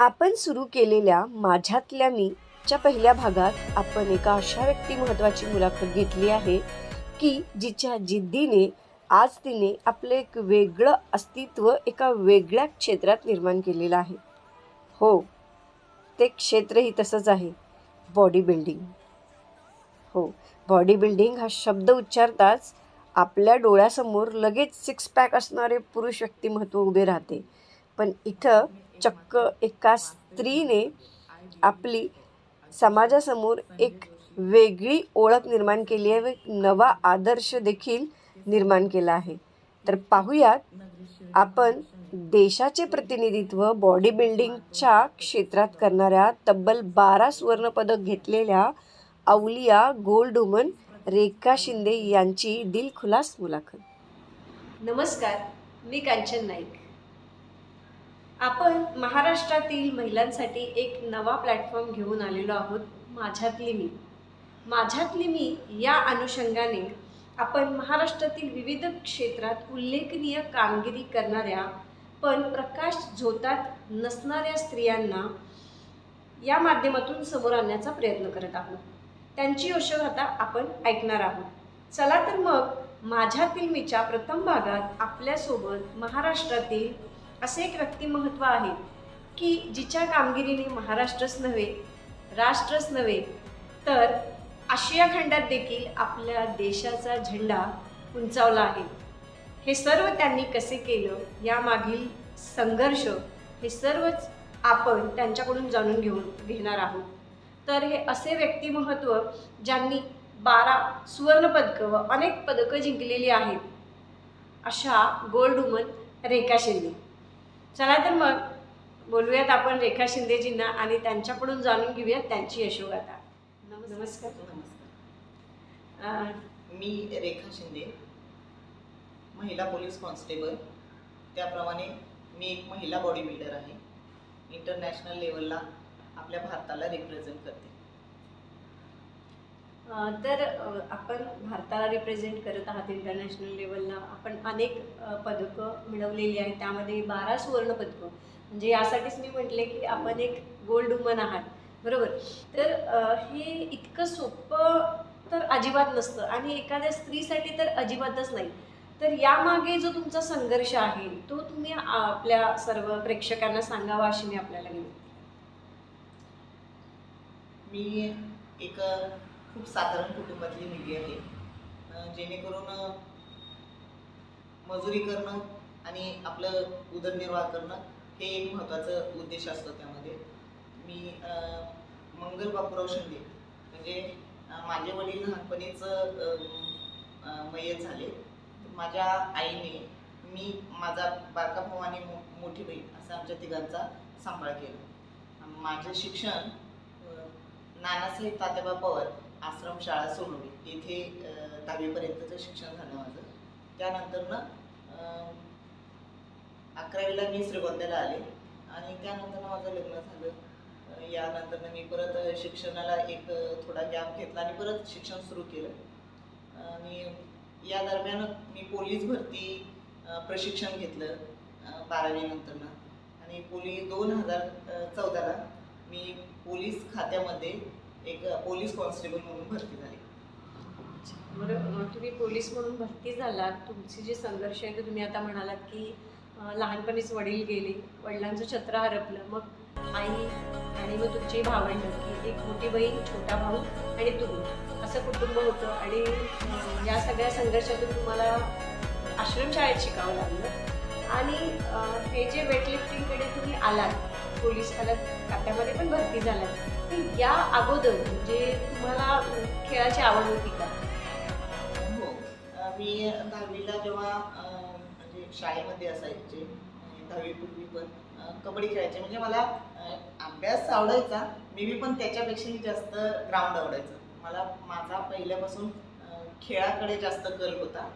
आपण सुरू केलेल्या माझ्यातल्या मीच्या पहिल्या भागात आपण एका अशा व्यक्ती महत्त्वाची मुलाखत घेतली आहे की जिच्या जिद्दीने आज तिने आपलं एक वेगळं अस्तित्व एका वेगळ्या क्षेत्रात निर्माण केलेलं आहे. हो ते क्षेत्रही तसंच आहे. बॉडी बिल्डिंग हो बॉडी बिल्डिंग हा शब्द उच्चारताच आपल्या डोळ्यासमोर लगेच सिक्स पॅक असणारे पुरुष व्यक्तिमत्व उभे राहते. पण इथं चक्क एका स्त्रीने आपली समाजासमोर एक वेगळी ओळख निर्माण केली आहे व एक नवा आदर्श देखील निर्माण केला आहे. तर पाहूयात आपण देशाचे प्रतिनिधित्व बॉडी बिल्डिंगच्या क्षेत्रात करणाऱ्या तब्बल बारा सुवर्णपदक घेतलेल्या अवलिया गोल्ड वुमन रेखा शिंदे यांची दिलखुलास मुलाखत. नमस्कार मी कांचन नाईक. आपण महाराष्ट्रातील महिलांसाठी एक नवा प्लॅटफॉर्म घेऊन आलेलो आहोत माझ्यातली मी. माझ्यातली मी या अनुषंगाने आपण महाराष्ट्रातील विविध क्षेत्रात उल्लेखनीय कामगिरी करणाऱ्या पण प्रकाश झोतात नसणाऱ्या स्त्रियांना या माध्यमातून समोर आणण्याचा प्रयत्न करत आहोत. त्यांची यशोगाथा आपण ऐकणार आहोत. चला तर मग माझ्यातील मीच्या प्रथम भागात आपल्यासोबत महाराष्ट्रातील असे एक व्यक्तिमहत्व आहे की जिच्या कामगिरीने महाराष्ट्रच नव्हे राष्ट्रच नव्हे तर आशिया खंडात देखील आपल्या देशाचा झेंडा उंचावला आहे. हे सर्व त्यांनी कसे केलं यामागील संघर्ष हे सर्वच आपण त्यांच्याकडून जाणून घेऊन घेणार आहोत. तर हे असे व्यक्तिमहत्व ज्यांनी बारा सुवर्णपदकं व अनेक पदकं जिंकलेली आहेत. अशा गोल्ड वुमन रेखा शिंदे चला तर मग बोलूयात आपण रेखा शिंदेजींना आणि त्यांच्याकडून जाणून घेऊयात त्यांची यशोगाथा. नम- नमस्कार. नमस्कार मी रेखा शिंदे महिला पोलीस कॉन्स्टेबल. त्याप्रमाणे मी एक महिला बॉडी बिल्डर आहे. इंटरनॅशनल लेवलला आपल्या भारताला रिप्रेझेंट करते. तर आपण भारताला रिप्रेझेंट करत आहात इंटरनॅशनल लेवलला आपण अनेक पदकं मिळवलेली आहेत. त्यामध्ये बारा सुवर्ण पदकं. म्हणजे यासाठीच मी म्हटले की आपण एक गोल्ड वुमन आहात. बरोबर? तर हे इतकं सोपं तर अजिबात नसतं. आणि एखाद्या स्त्रीसाठी तर अजिबातच नाही. तर यामागे जो तुमचा संघर्ष आहे तो तुम्ही आपल्या सर्व प्रेक्षकांना सांगावा अशी मी आपल्याला विनंती मी एक खूप साधारण कुटुंबातली मुलगी आहे. जेणेकरून मजुरी करणं आणि आपलं उदरनिर्वाह करणं हे एक महत्त्वाचं उद्देश असतो त्यामध्ये. मी मंगल बापूराव शिंदे म्हणजे माझे वडील लहानपणीच मयत झाले. माझ्या आईने मी माझा बारका भाऊ आणि मो- मोठी बहीण असा आमच्या तिघांचा सांभाळ केला. माझं शिक्षण नानासाहेब तात्याबा पवार आश्रमशाळा सोडवली येथे अं, दहावीपर्यंतचं शिक्षण झालं माझं. त्यानंतर ना अकरावीला मी श्रीगोंद्याला आले. आणि त्यानंतर माझं लग्न झालं. यानंतरनं यानंतर मी परत शिक्षणाला एक थोडा गॅप घेतला आणि परत शिक्षण सुरू केलं. आणि या दरम्यान मी पोलीस भरती प्रशिक्षण घेतलं बारावीनंतरनं आणि पोलीस दोन हजार चौदाला मी पोलीस खात्यामध्ये एक पोलीस कॉन्स्टेबल म्हणून भरती झाली. बरं तुम्ही पोलीस म्हणून भरती झालात. तुमची जी संघर्ष आहे ते तुम्ही आता म्हणालात की लहानपणीच वडील गेले वडिलांचं छत्र हरपलं. मग आई आणि मग तुमची भावंड की एक मोठी बहीण छोटा भाऊ आणि तुम्ही असं कुटुंब होतं आणि या सगळ्या संघर्षातून तुम्हाला आश्रमशाळेत शिकावं लागलं. आणि हे जे वेटलिफ्टिंगकडे तुम्ही आलात पोलीस आलात काट्यामध्ये पण भरती झालात. या अगोदर म्हणजे तुम्हाला खेळाची आवड होती का? हो. मी दहावीला जेव्हा म्हणजे शाळेमध्ये असायचे दहावीपूर्वी पण कबड्डी खेळायचे. म्हणजे मला अभ्यास आवडायचा मे बी पण त्याच्यापेक्षाही जास्त ग्राउंड आवडायचं. मला माझा पहिल्यापासून खेळाकडे जास्त कल होता.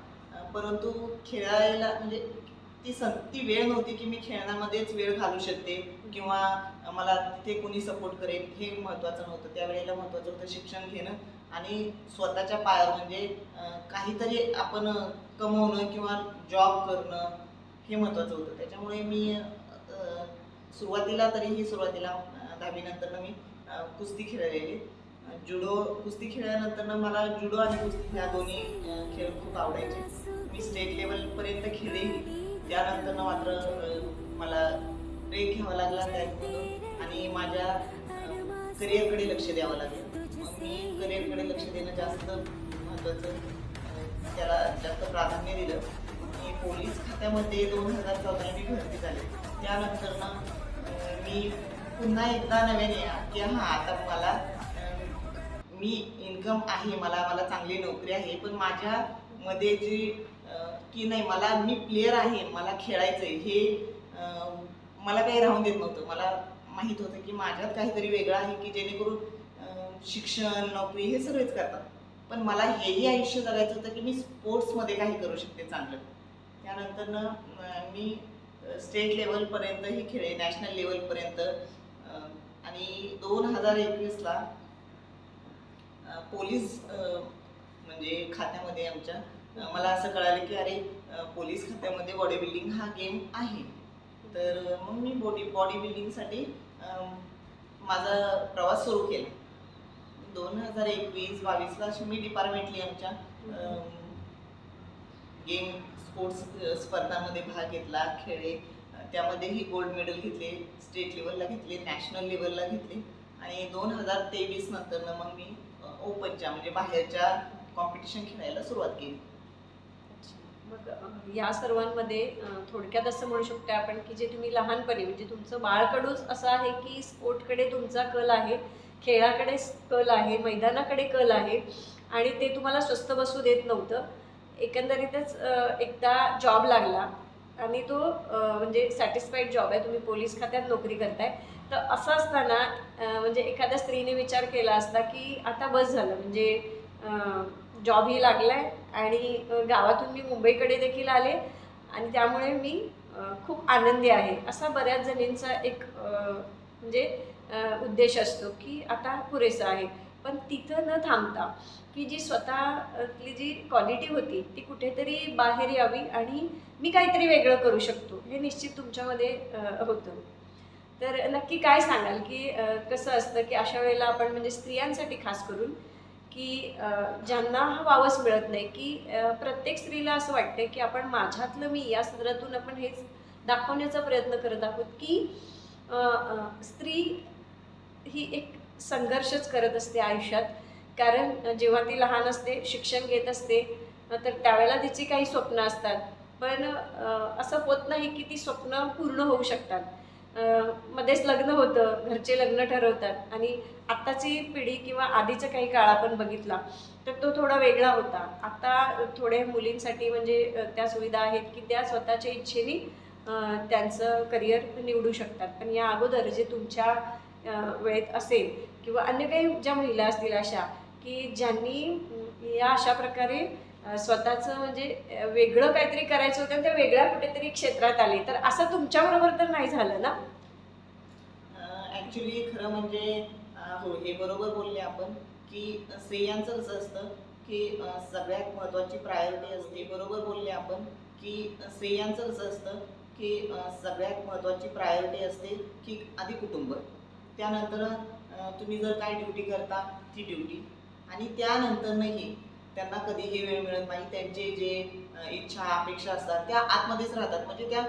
परंतु खेळायला म्हणजे ती सं ती वेळ नव्हती की मी खेळण्यामध्येच वेळ घालू शकते किंवा मला तिथे कोणी सपोर्ट करेल हे महत्त्वाचं नव्हतं. त्यावेळेला महत्त्वाचं होतं शिक्षण घेणं आणि स्वतःच्या पायावर म्हणजे काहीतरी आपण कमवणं किंवा जॉब करणं हे महत्त्वाचं होतं. त्याच्यामुळे मी सुरुवातीला तरीही सुरुवातीला दहावीनंतरनं दहावीनंतर मी कुस्ती खेळलेली. जुडो कुस्ती खेळल्यानंतर मला जुडो आणि कुस्ती ह्या दोन्ही खेळ खूप आवडायचे. मी स्टेट लेवलपर्यंत खेळेही त्यानंतर मात्र मला ब्रेक घ्यावा लागला त्यातमधून आणि माझ्या करिअरकडे लक्ष द्यावं लागलं. मग मी करिअरकडे लक्ष देणं जास्त महत्त्वाचं त्याला जास्त प्राधान्य दिलं. मी पोलीस खात्यामध्ये दोन हजार चौदा मी भरती झाले. त्यानंतर ना मी पुन्हा एकदा नव्याने की हां आता मला मी इन्कम आहे मला मला चांगली नोकरी आहे पण माझ्या मध्ये जी की नाही मला मी प्लेअर आहे मला खेळायचं आहे हे मला काही राहून देत नव्हतं. मला माहीत होतं की माझ्यात काहीतरी वेगळं आहे की जेणेकरून शिक्षण नोकरी हे सगळेच करतात. पण मला हेही आयुष्य जगायचं होतं की मी स्पोर्ट्समध्ये काही करू शकते चांगलं. त्यानंतर ना मी स्टेट लेवलपर्यंतही खेळले नॅशनल लेवलपर्यंत. आणि दोन हजार एकवीसला पोलीस म्हणजे खात्यामध्ये आमच्या मला असं कळालं की अरे पोलीस खात्यामध्ये बॉडी बिल्डिंग हा गेम आहे. तर मग मी बॉडी बॉडी बिल्डिंगसाठी माझा प्रवास सुरू केला. दोन हजार एकवीस बावीसला अशी मी डिपार्टमेंटली आमच्या गेम स्पोर्ट्स स्पर्धांमध्ये भाग घेतला खेळले. त्यामध्येही गोल्ड मेडल घेतले स्टेट लेवलला घेतले नॅशनल लेवलला घेतले. आणि दोन हजार तेवीस नंतर मग मी ओपनच्या म्हणजे बाहेरच्या कॉम्पिटिशन खेळायला सुरुवात केली. मग ह्या या सर्वांमध्ये थोडक्यात असं म्हणू शकतो आपण की जे तुम्ही लहानपणी म्हणजे तुमचं बाळकडूच असं आहे की स्पोर्टकडे तुमचा कल आहे खेळाकडे कल आहे मैदानाकडे कल आहे आणि ते तुम्हाला स्वस्त बसू देत नव्हतं. एकंदरीतच एकदा जॉब लागला आणि तो म्हणजे सॅटिस्फाईड जॉब आहे तुम्ही पोलीस खात्यात नोकरी करताय. तर असं असताना म्हणजे एखाद्या स्त्रीने विचार केला असता की आता बस झालं म्हणजे जॉबही लागलाय आणि गावातून मी मुंबईकडे देखील आले आणि त्यामुळे मी खूप आनंदी आहे. असा बऱ्याच जणींचा एक म्हणजे उद्देश असतो की आता पुरेसं आहे. पण तिथं न थांबता की जी स्वतःतली जी क्वालिटी होती ती कुठेतरी बाहेर यावी आणि मी काहीतरी वेगळं करू शकतो हे निश्चित तुमच्यामध्ये होतं. तर नक्की काय सांगाल की कसं असतं की अशा वेळेला आपण म्हणजे स्त्रियांसाठी खास करून की ज्यांना हा वावच मिळत नाही की प्रत्येक स्त्रीला असं वाटतं की आपण माझ्यातलं मी या सदरातून आपण हेच दाखवण्याचा प्रयत्न करत आहोत की स्त्री ही एक संघर्षच करत असते आयुष्यात. कारण जेव्हा ती लहान असते शिक्षण घेत असते तर त्यावेळेला तिची काही स्वप्न असतात. पण असं होत नाही की ती स्वप्न पूर्ण होऊ शकतात. मध्येच लग्न होतं घरचे लग्न ठरवतात. आणि आत्ताची पिढी किंवा आधीचा काही काळ आपण बघितला तर तो थोडा वेगळा होता. आत्ता थोड्या मुलींसाठी म्हणजे त्या सुविधा आहेत की त्या स्वतःच्या इच्छेने त्यांचं करिअर निवडू शकतात. पण या अगोदर जे तुमच्या वेळेत असेल किंवा अन्य काही ज्या महिला असतील अशा की ज्यांनी या अशा प्रकारे स्वतःचं म्हणजे वेगळं काहीतरी करायचं होतं आणि त्या वेगळ्या कुठेतरी क्षेत्रात आले. तर असं तुमच्याबरोबर तर नाही झालं ना? ॲक्च्युली खरं म्हणजे हो हे बरोबर बोलले आपण की स्त्रियांचं कसं असतं की सगळ्यात महत्त्वाची प्रायोरिटी असते. बरोबर बोलले आपण की स्त्रियांचं कसं असतं की सगळ्यात महत्त्वाची प्रायोरिटी असते की आधी कुटुंब. त्यानंतर तुम्ही जर काय ड्युटी करता ती ड्युटी आणि त्यानंतरनंही त्यांना कधीही वेळ मिळत नाही. त्यांचे जे इच्छा अपेक्षा असतात त्या आतमध्येच राहतात. म्हणजे त्या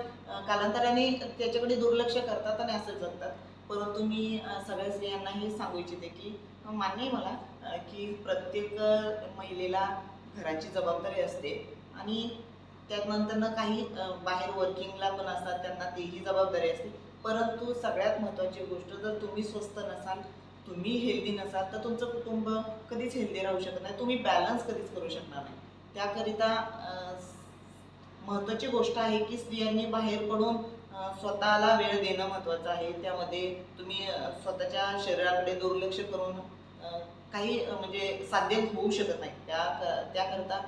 कालांतराने त्याच्याकडे दुर्लक्ष करतात आणि असं जगतात. परंतु मी सगळ्या स्त्रियांना हे सांगू इच्छिते की मान्य आहे मला की प्रत्येक महिलेला घराची जबाबदारी असते. आणि त्यानंतरनं काही बाहेर वर्किंगला पण असतात त्यांना तेही जबाबदारी असते. परंतु सगळ्यात महत्त्वाची गोष्ट जर तुम्ही स्वस्त नसाल तुम्ही हेल्दी नसाल तर तुमचं कुटुंब कधीच हेल्दी राहू शकत नाही. तुम्ही बॅलन्स कधीच करू शकणार नाही. त्याकरिता महत्त्वाची गोष्ट आहे की स्त्रियांनी बाहेर पडून स्वतःला वेळ देणं महत्त्वाचं आहे. त्यामध्ये तुम्ही स्वतःच्या शरीराकडे दुर्लक्ष करून काही म्हणजे साध्य होऊ शकत नाही. त्या क- त्याकरता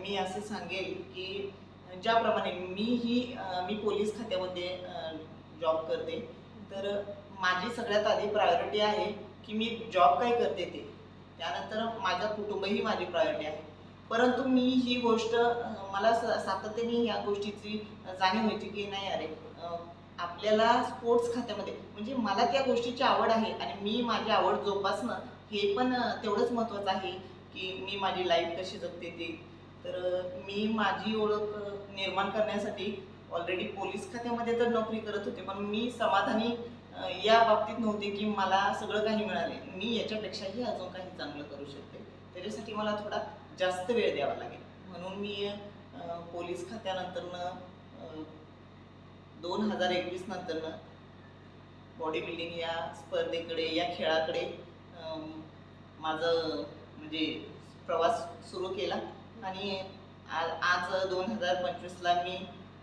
मी असे सांगेल की ज्याप्रमाणे मी ही मी पोलीस खात्यामध्ये जॉब करते. तर माझी सगळ्यात आधी प्रायोरिटी आहे की मी जॉब काय करते ते. त्यानंतर माझं कुटुंबही माझी प्रायोरिटी आहे. परंतु मी ही गोष्ट मला सातत्याने ह्या गोष्टीची जाणीव व्हायची की नाही अरे आपल्याला स्पोर्ट्स खात्यामध्ये म्हणजे मला त्या गोष्टीची आवड आहे आणि मी माझी आवड जोपासणं हे पण तेवढंच महत्त्वाचं आहे की मी माझी लाईफ कशी जगते ते. तर मी माझी ओळख निर्माण करण्यासाठी ऑलरेडी पोलीस खात्यामध्ये तर नोकरी करत होते पण मी समाधानी या बाबतीत नव्हते की मला सगळं काही मिळाले. मी याच्यापेक्षाही अजून काही चांगलं करू शकते. त्याच्यासाठी मला थोडा जास्त वेळ द्यावा लागेल. म्हणून मी पोलीस खात्यानंतरनं दोन हजार एकवीस नंतरनं बॉडी बिल्डिंग या स्पर्धेकडे या खेळाकडे माझं म्हणजे प्रवास सुरू केला. आणि आज दोन हजार पंचवीसला मी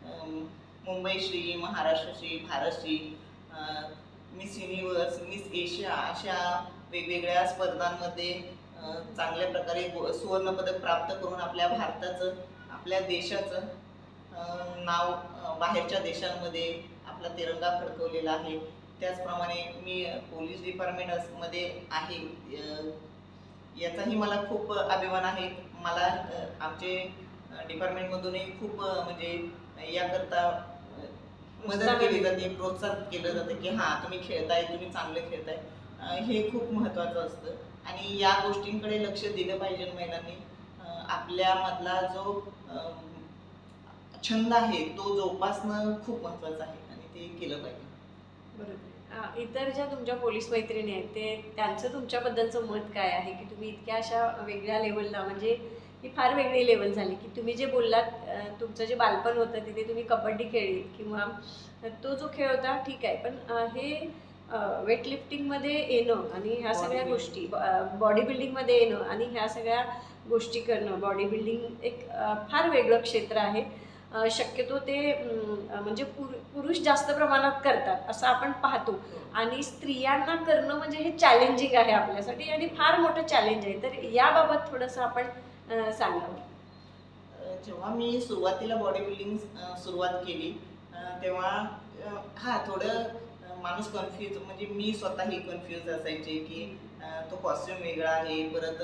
अम, Mumbai Shri Miss Universe Miss Asia अशा वेगवेगळ्या स्पर्धांमध्ये चांगल्या प्रकारे सुवर्णपदक प्राप्त करून आपल्या भारताचं आपल्या देशाचं नाव बाहेरच्या देशांमध्ये आपला तिरंगा फडकवलेला आहे. त्याचप्रमाणे मी पोलीस डिपार्टमेंटमध्ये आहे. याचाही मला खूप अभिमान आहे. मला आमचे डिपार्टमेंटमधूनही खूप म्हणजे याकरता मदत केली जाते प्रोत्साहन केलं जातं की हां तुम्ही खेळताय तुम्ही चांगलं खेळताय. अ, हे खूप महत्त्वाचं असतं. आणि या गोष्टींकडे लक्ष दिलं पाहिजे महिलांनी. अ, आपल्यामधला जो छंद आहे तो जोपासणं खूप महत्त्वाचं आहे आणि ते केलं पाहिजे. बरोबर. इतर ज्या तुमच्या पोलीस मैत्रिणी आहेत ते त्यांचं तुमच्याबद्दलचं मत काय आहे? की तुम्ही इतक्या अशा वेगळ्या लेवलला म्हणजे ही फार वेगळी लेवल झाली की तुम्ही जे बोललात तुमचं जे बालपण होतं तिथे तुम्ही कबड्डी खेळली किंवा तो जो खेळ होता ठीक आहे. पण हे वेटलिफ्टिंगमध्ये येणं आणि ह्या सगळ्या. गोष्टी बॉडी बिल्डिंगमध्ये येणं आणि ह्या सगळ्या गोष्टी करणं बॉडी बिल्डिंग एक फार वेगळं क्षेत्र आहे. शक्यतो ते म्हणजे पुर- पुरुष जास्त प्रमाणात करतात असं आपण पाहतो. आणि स्त्रियांना करणं म्हणजे हे चॅलेंजिंग आहे आपल्यासाठी आणि फार मोठं चॅलेंज आहे. तर याबाबत थोडंसं आपण सांगावं जेव्हा मी सुरुवातीला बॉडी बिल्डिंग सुरुवात केली तेव्हा हा थोडं माणूस कन्फ्यूज म्हणजे मी स्वतःही कन्फ्यूज असायचे की तो कॉस्ट्युम वेगळा आहे परत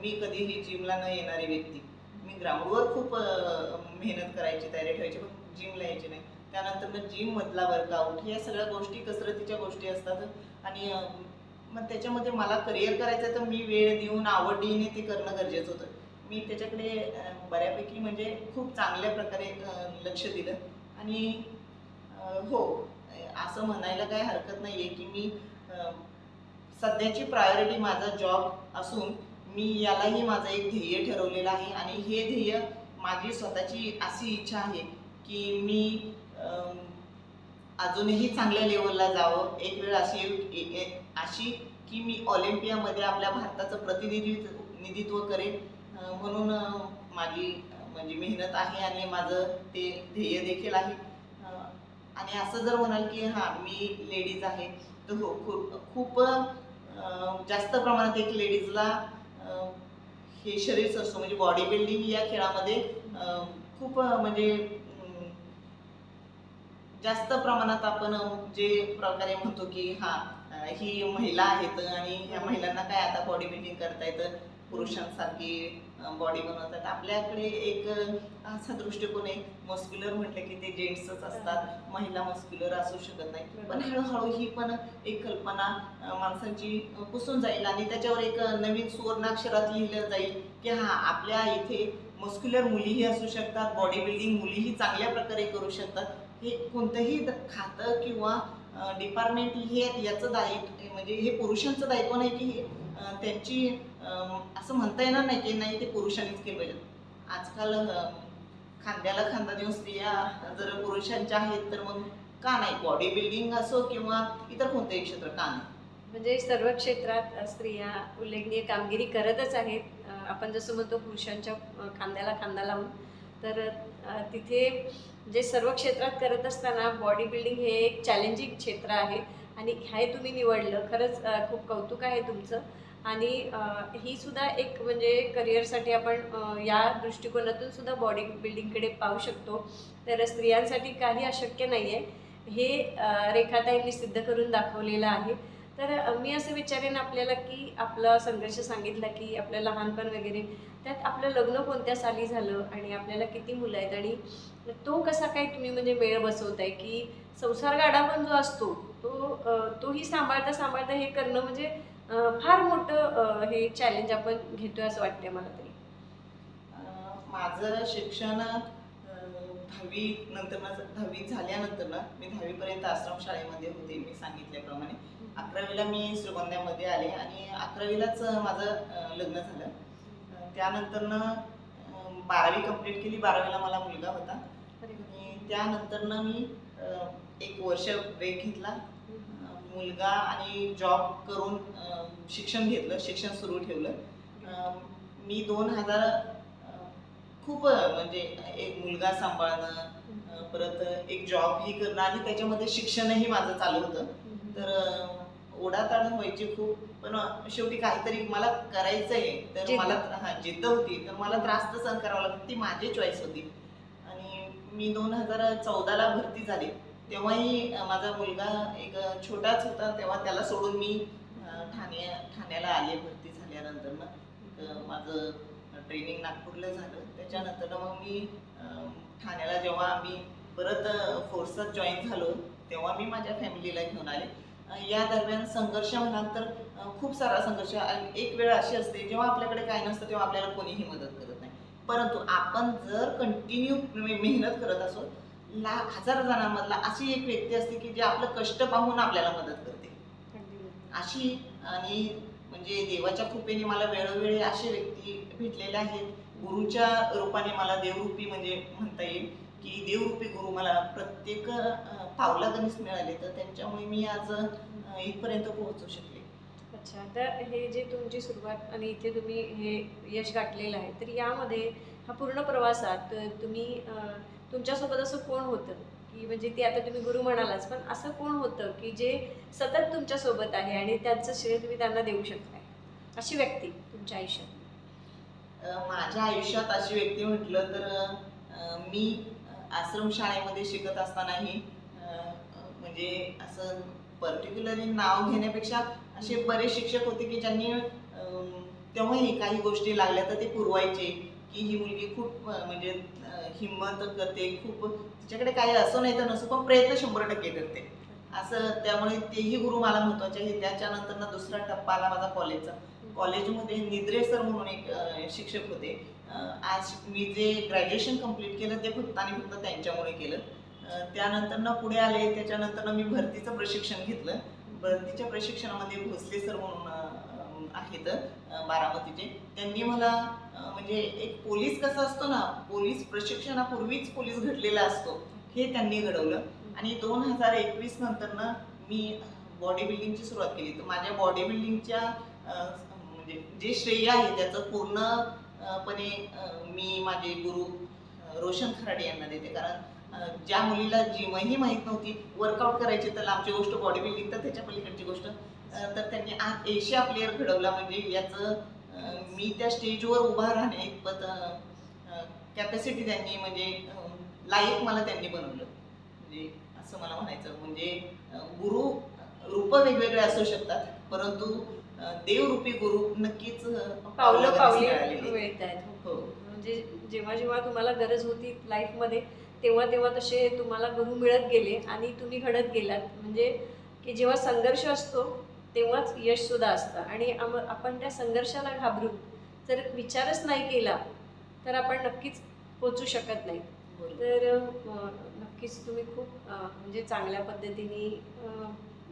मी कधीही जिमला न येणारी व्यक्ती. मी ग्राउंडवर खूप मेहनत करायची तयारी ठेवायची पण जिमला यायची नाही. त्यानंतर मग जिममधला वर्कआउट या सगळ्या गोष्टी कसरतीच्या गोष्टी असतात. आणि मग त्याच्यामध्ये मला करिअर करायचं आहे तर मी वेळ देऊन आवडीने ते करणं गरजेचं होतं. मी त्याच्याकडे बऱ्यापैकी म्हणजे खूप चांगल्या प्रकारे लक्ष दिलं. आणि हो असं म्हणायला काही हरकत नाही आहे की मी सध्याची प्रायोरिटी माझा जॉब असून मी यालाही माझं एक ध्येय ठरवलेलं आहे. आणि हे ध्येय माझी स्वतःची अशी इच्छा आहे की मी अजूनही चांगल्या लेवलला जावं. एक वेळ अशी अशी की मी ऑलिम्पियामध्ये आपल्या भारताचं प्रतिनिधित्व निधित्व करेन. म्हणून माझी म्हणजे मेहनत आहे आणि माझं ते ध्येय देखील आहे. आणि असं जर म्हणाल की हां मी लेडीज आहे तर हो खूप खूप जास्त प्रमाणात एक लेडीजला हे शरीर असतो म्हणजे बॉडी बिल्डिंग या खेळामध्ये खूप म्हणजे जास्त प्रमाणात आपण जे प्रकारे म्हणतो की हा ही महिला आहेत आणि ह्या महिलांना काय आता बॉडी बिल्डिंग करता येतं पुरुषांसारखी बॉडी बनवतात. आपल्याकडे एक असा दृष्टिकोन आहे. मस्क्युलर म्हटलं की ते जेंट्सच असतात. महिला मस्क्युलर असू शकत नाही. पण हळूहळू ही पण एक कल्पना माणसांची पुसून जाईल आणि त्याच्यावर एक नवीन सुवर्णाक्षरात लिहिलं जाईल की हा आपल्या इथे मस्क्युलर मुलीही असू शकतात बॉडी बिल्डिंग मुलीही चांगल्या प्रकारे करू शकतात. हे कोणतंही खातं किंवा डिपार्टमेंट हे याचं दायित्व म्हणजे हे पुरुषांचं दायित्व नाही की त्यांची असं म्हणता येणार नाही की नाही ते पुरुषांनीच केलं पाहिजे आजकाल खांद्याला खांदा देऊन स्त्रिया जर पुरुषांच्या आहेत तर मग का नाही? बॉडी बिल्डिंग असो किंवा इतर कोणतंही क्षेत्र का नाही? म्हणजे सर्व क्षेत्रात स्त्रिया उल्लेखनीय कामगिरी करतच आहेत. आपण जसं म्हणतो पुरुषांच्या खांद्याला खांदा लावून. तर तिथे जे सर्व क्षेत्रात करत असताना बॉडी बिल्डिंग हे एक चॅलेंजिंग क्षेत्र आहे. आणि हे तुम्ही निवडलं. खरंच खूप कौतुक आहे तुमचं. आणि ही सुद्धा एक म्हणजे करिअरसाठी आपण या दृष्टिकोनातून सुद्धा बॉडी बिल्डिंगकडे पाहू शकतो. तर स्त्रियांसाठी काही अशक्य नाही आहे हे रेखाताईंनी सिद्ध करून दाखवलेलं आहे. तर मी असं विचारेन आपल्याला की आपला संघर्ष सांगितला की आपलं लहानपण वगैरे त्यात आपलं लग्न कोणत्या साली झालं आणि आपल्याला किती मुलं आहेत आणि तो कसा काय तुम्ही म्हणजे मेळ बसवताय की संसार गाडा पण जो असतो तो तोही सांभाळता सांभाळता हे करणं म्हणजे फार मोठं हे चॅलेंज आपण घेतोय असं वाटतंय मला तरी. माझं शिक्षण दहावी नंतर दहावी झाल्यानंतर ना मी दहावीपर्यंत आश्रम शाळेमध्ये होते मी सांगितल्याप्रमाणे. अकरावीला मी श्रीगोंद्यामध्ये आले आणि अकरावीलाच माझं लग्न झालं. त्यानंतरनं बारावी कंप्लीट केली. बारावीला मला मुलगा होता. आणि त्यानंतरनं मी एक वर्ष ब्रेक घेतला. मुलगा आणि जॉब करून शिक्षण घेतलं शिक्षण सुरू ठेवलं. मी दोन हजार खूप म्हणजे एक मुलगा सांभाळणं परत एक जॉबही करणं आणि त्याच्यामध्ये शिक्षणही माझं चालू होतं. तर अं, ओढाताण व्हायची खूप पण शेवटी काहीतरी मला करायचं आहे तर. मला हा जिद्द होती. तर मला त्रास तर सहन करावा लागतो ती माझी चॉईस होती. आणि मी दोन हजार चौदाला भरती झाले. तेव्हाही माझा मुलगा एक छोटाच होता तेव्हा त्याला सोडून मी ठाणे ठाण्याला आले भरती झाल्यानंतर ना. माझं ट्रेनिंग नागपूरला झालं. त्याच्यानंतर मग मी ठाण्याला जेव्हा आम्ही परत फोर्सात जॉईन झालो तेव्हा मी माझ्या फॅमिलीला घेऊन आले. या दरम्यान संघर्ष म्हणाल तर खूप सारा संघर्ष. एक वेळ अशी असते जेव्हा आपल्याकडे काय नसतं तेव्हा आपल्याला कोणीही मदत करत नाही. परंतु आपण जर कंटिन्यू मेहनत करत असो ला हजार जणांमधला अशी एक व्यक्ती असते की जे आपलं कष्ट पाहून आपल्याला मदत करते. अशी आणि म्हणजे देवाच्या कृपेने मला वेळोवेळी असे व्यक्ती भेटलेले आहेत. गुरुच्या रूपाने मला देवरूपी म्हणजे म्हणता येईल की देवरूपी गुरु मला प्रत्येक पावलागणीच मिळाले तर त्यांच्यामुळे मी आज इथपर्यंत पोहोचू शकले. अच्छा तर हे जे तुमची सुरुवात आणि इथे तुम्ही हे यश गाठलेलं आहे तर यामध्ये हा पूर्ण प्रवासात तुम्ही तुमच्यासोबत असं कोण होतं? की म्हणजे ते आता तुम्ही गुरु म्हणालाच पण असं कोण होतं की जे सतत तुमच्यासोबत आहे आणि त्यांचं श्रेय तुम्ही त्यांना देऊ शकताय? अशी व्यक्ती तुमच्या आयुष्यात. माझ्या आयुष्यात अशी व्यक्ती म्हटलं तर मी आश्रम शाळेमध्ये शिकत असतानाही म्हणजे असं पर्टिक्युलरली नाव घेण्यापेक्षा असे बरेच शिक्षक होते की ज्यांनी तेव्हाही काही गोष्टी लागल्या तर ते पुरवायचे. की ही मुलगी खूप म्हणजे हिंमत करते खूप तिच्याकडे काही असं नाही तर नसं पण प्रयत्न शंभर टक्के करते. असं त्यामुळे तेही गुरु मला महत्त्वाचे आहे त्याच्यानंतर ना दुसरा टप्पा आला माझा कॉलेजचा. कॉलेजमध्ये निद्रे सर म्हणून एक शिक्षक होते. आज मी जे ग्रॅज्युएशन कंप्लीट केलं ते फक्त आणि फक्त त्यांच्यामुळे केलं. त्यानंतर ना पुढे आले त्याच्यानंतर ना मी भरतीचं प्रशिक्षण घेतलं. भरतीच्या प्रशिक्षणामध्ये भोसले सर म्हणून आहेत बारामतीचे. त्यांनी मला म्हणजे एक पोलीस कसा असतो ना पोलीस प्रशिक्षणापूर्वीच पोलीस घडलेला असतो. हे त्यांनी घडवलं. आणि दोन हजार एकवीस नंतर ना मी बॉडी बिल्डिंगची सुरुवात केली. तर माझ्या बॉडी बिल्डिंगच्या म्हणजे जे श्रेय आहे त्याचं पूर्णपणे मी माझे गुरु रोशन खराडे यांना देते. कारण ज्या मुलीला जिमही माहीत नव्हती वर्कआउट करायची तर लांबची गोष्ट बॉडी बिल्डिंग तर त्याच्या पलीकडची गोष्ट. तर त्यांनी आज एशिया प्लेअर घडवला. म्हणजे याचं मी त्या स्टेजवर उभा राहण्या इतपत कॅपॅसिटी त्यांनी म्हणजे लायक मला त्यांनी बनवलं. म्हणजे असं मला म्हणायचं. म्हणजे गुरु रूप वेगवेगळे असू शकतात परंतु देवरूपी गुरु नक्कीच पावलं पावले मिळालेले आहेत. मिळत आहेत हो. म्हणजे जेव्हा जेव्हा तुम्हाला गरज होती लाईफमध्ये तेव्हा तेव्हा तसे तुम्हाला गुरु मिळत गेले आणि तुम्ही घडत गेलात. म्हणजे की जेव्हा संघर्ष असतो तेव्हाच यश सुद्धा असतं. आणि आम आपण त्या संघर्षाला घाबरून जर विचारच नाही केला तर आपण नक्कीच पोचू शकत नाही. तर नक्कीच तुम्ही खूप म्हणजे चांगल्या पद्धतीने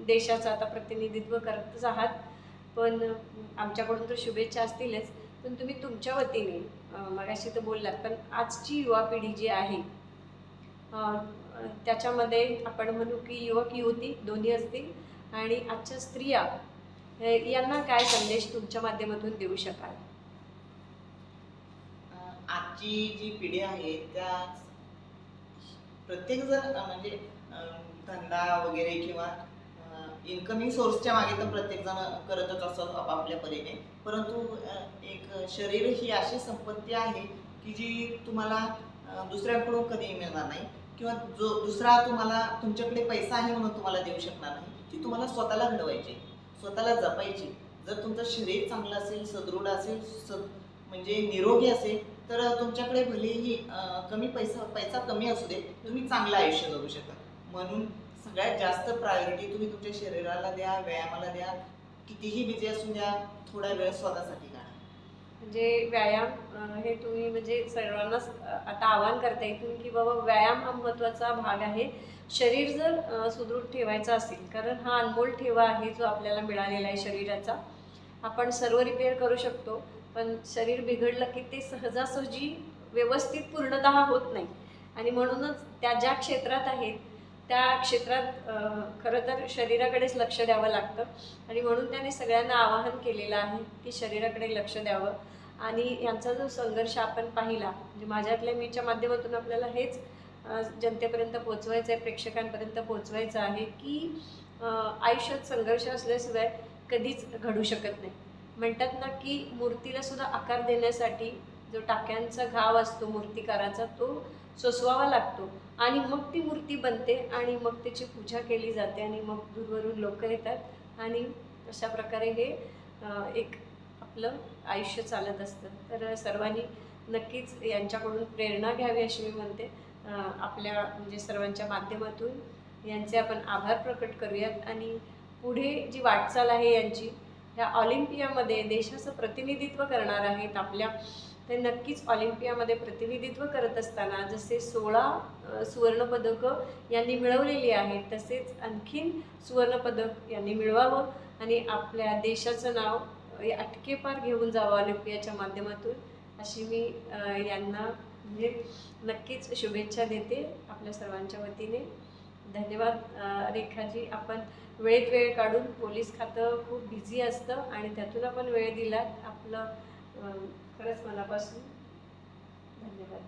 देशाचं आता प्रतिनिधित्व करतच आहात. पण आमच्याकडून तर शुभेच्छा असतीलच. पण तुम्ही तुमच्या वतीने मगाशी तर बोललात पण आजची युवा पिढी जी आहे त्याच्यामध्ये आपण म्हणू की युवक युवती दोन्ही असतील. आणि आजच्या स्त्रिया यांना काय संदेश तुमच्या माध्यमातून देऊ शकाल? आजची जी पिढी आहे त्या प्रत्येक जण म्हणजे धंदा वगैरे किंवा इन्कमिंग सोर्सच्या मागे तर प्रत्येक जण करतच असतात आपापल्या परीने. परंतु एक शरीर ही अशी संपत्ती आहे की जी तुम्हाला दुसऱ्याकडून कधी मिळणार नाही किंवा जो दुसरा तुम्हाला तुमच्याकडे पैसा आहे म्हणून तुम्हाला देऊ शकणार नाही. ती तुम्हाला स्वतःला घडवायची. स्वतःला जपायची. जर तुमचं शरीर चांगलं असेल सदृढ असेल सद म्हणजे निरोगी असेल तर तुमच्याकडे भलेही कमी पैसा पैसा कमी असू दे तुम्ही चांगलं आयुष्य जगू शकता. म्हणून सगळ्यात जास्त प्रायोरिटी तुम्ही तुमच्या शरीराला द्या व्यायामाला द्या. कितीही बिझी असून द्या थोडा वेळ स्वतःसाठी काढा. म्हणजे व्यायाम हे तुम्ही म्हणजे सर्वांनाच आता आवाहन करता येईल की बाबा व्यायाम हा महत्त्वाचा भाग आहे. शरीर जर सुदृढ ठेवायचं असेल कारण हा अनमोल ठेवा आहे जो आपल्याला मिळालेला आहे शरीराचा. आपण सर्व रिपेअर करू शकतो पण शरीर बिघडलं की ते सहजासहजी व्यवस्थित पूर्णतः होत नाही. आणि म्हणूनच त्या ज्या क्षेत्रात आहेत त्या क्षेत्रात खरं तर शरीराकडेच लक्ष द्यावं लागतं. आणि म्हणून त्याने सगळ्यांना आवाहन केलेलं आहे की शरीराकडे लक्ष द्यावं. आणि यांचा जो संघर्ष आपण पाहिला म्हणजे माझ्यातल्या मीच्या माध्यमातून आपल्याला हेच जनतेपर्यंत पोचवायचं आहे प्रेक्षकांपर्यंत पोचवायचं आहे की आयुष्यात संघर्ष असल्याशिवाय कधीच घडू शकत नाही. म्हणतात ना की मूर्तीला सुद्धा आकार देण्यासाठी जो टाक्यांचा घाव असतो मूर्तिकाराचा तो सोसवावा लागतो. आणि मग ती मूर्ती बनते आणि मग त्याची पूजा केली जाते आणि मग दूरवरून लोक येतात. आणि अशा प्रकारे हे एक आपलं आयुष्य चालत असतं. तर सर्वांनी नक्कीच यांच्याकडून प्रेरणा घ्यावी अशी मी म्हणते. आपल्या म्हणजे सर्वांच्या माध्यमातून यांचे आपण आभार प्रकट करूयात. आणि पुढे जी वाटचाल आहे यांची ह्या ऑलिम्पियामध्ये देशाचं प्रतिनिधित्व करणार आहेत आपल्या ते नक्कीच ऑलिम्पियामध्ये प्रतिनिधित्व करत असताना जसे सोळा सुवर्णपदकं यांनी मिळवलेली आहेत तसेच आणखीन सुवर्णपदक यांनी मिळवावं आणि आपल्या देशाचं नाव अटकेपार घेऊन जावं ऑलिम्पियाच्या माध्यमातून अशी मी यांना म्हणजे नक्कीच शुभेच्छा देते आपल्या सर्वांच्या वतीने. धन्यवाद रेखाजी. आपण वेळेत वेळ काढून पोलीस खातं खूप बिझी असतं आणि त्यातून आपण वेळ दिलात. आपलं खरंच मनापासून धन्यवाद.